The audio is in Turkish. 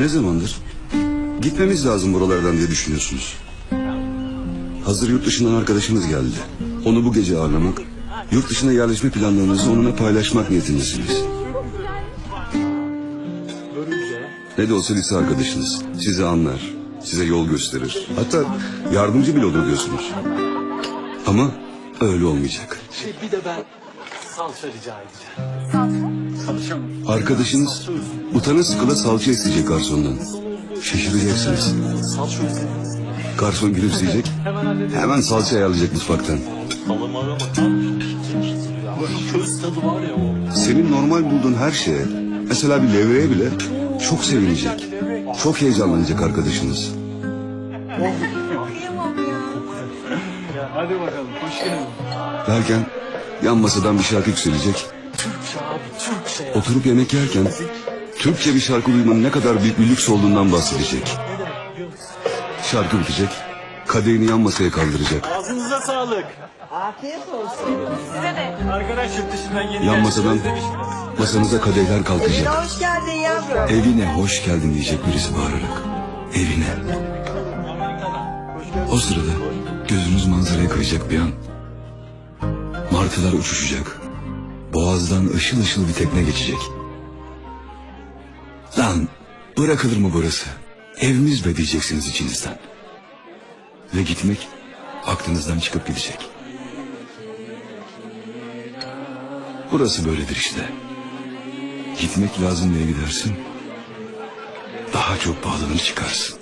Ne zamandır? Gitmemiz lazım buralardan diye düşünüyorsunuz. Hazır yurt dışından arkadaşımız geldi. Onu bu gece ağırlamak, yurt dışına yerleşme planlarınızı onunla paylaşmak niyetindesiniz. Ne de olsa lise arkadaşınız. Sizi anlar, size yol gösterir. Hatta yardımcı bile olur diyorsunuz. Ama öyle olmayacak. Şey bir de ben salça rica edeceğim. Arkadaşınız utana sıkıla salça isteyecek garsondan. Şaşıracaksınız. Garson gülümseyecek. Hemen salça ayarlayacak mutfaktan. Senin normal bulduğun her şeye, mesela bir levreye bile çok sevinecek. Çok heyecanlanacak arkadaşınız. Hadi bakalım hoş geldin. Derken yan masadan bir şarkı yükselecek. Oturup yemek yerken Türkçe bir şarkı duymanın ne kadar büyük bir lüks olduğundan bahsedecek. Şarkı bitecek. Kadehini yan masaya kaldıracak. Ağzınıza sağlık. Afiyet olsun. Arkadaş yurt dışından yeni Yan masadan masanıza kadehler kalkacak. Hoş geldin yavrum. Evine hoş geldin diyecek birisi bağırarak. Evine. O sırada gözünüz manzaraya kayacak bir an. Martılar uçuşacak. Boğazdan ışıl ışıl bir tekne geçecek. Lan bırakılır mı burası? Evimiz be diyeceksiniz içinizden. Ve gitmek aklınızdan çıkıp gidecek. Burası böyledir işte. Gitmek lazım diye gidersin. Daha çok bağlanır çıkarsın.